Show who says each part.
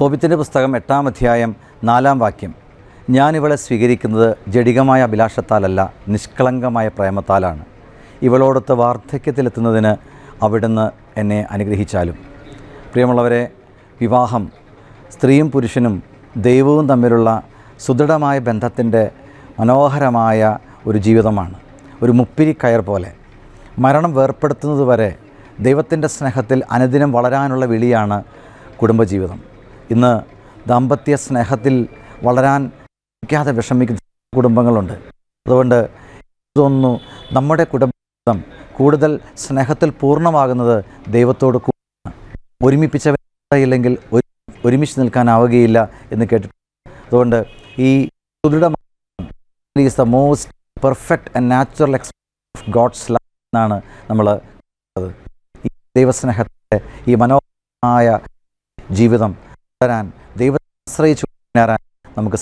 Speaker 1: തോപിത്തിന്റെ പുസ്തകം എട്ടാം അധ്യായം നാലാം വാക്യം ഞാനിവളെ സ്വീകരിക്കുന്നത് ജഡികമായ അഭിലാഷത്താലല്ല നിഷ്കളങ്കമായ പ്രേമത്താലാണ്. ഇവളോടൊത്ത് വാർദ്ധക്യത്തിലെത്തുന്നതിന് അവിടുന്ന് എന്നെ അനുഗ്രഹിച്ചാലും. പ്രിയമുള്ളവരെ വിവാഹം സ്ത്രീയും പുരുഷനും ദൈവവും തമ്മിലുള്ള സുദൃഢമായ ബന്ധത്തിന്റെ മനോഹരമായ ഒരു ജീവിതമാണ്. ഒരു മുപ്പിരി കയർ പോലെ. മരണം വേർപ്പെടുത്തുന്നത് വരെ ദൈവത്തിന്റെ സ്നേഹത്തിൽ അനുദിനം വളരാനുള്ള വിളിയാണ് കുടുംബജീവിതം. ഇന്ന് ദാമ്പത്യ സ്നേഹത്തിൽ വളരാൻ വയ്ക്കാതെ വിഷമിക്കുന്ന കുടുംബങ്ങളുണ്ട്. അതുകൊണ്ട് തോന്നുന്നു നമ്മുടെ കുടുംബം കൂടുതൽ സ്നേഹത്തിൽ പൂർണമാകുന്നത് ദൈവത്തോട് ഒരുമിപ്പിച്ചവരില്ലെങ്കിൽ ഒരു ഒരുമിച്ച് നിൽക്കാനാവുകയില്ല എന്ന് കേട്ടിട്ടുണ്ട്. അതുകൊണ്ട് ഈ സുദൃഢമായ is the most perfect and natural expression of God's love എന്നാണ് നമ്മൾ ഈ ദൈവസ്നേഹത്തെ ഈ മനോഹരമായ ജീവിതം തുടരാൻ ദൈവത്തെ ആശ്രയിച്ചു നേരാൻ നമുക്ക്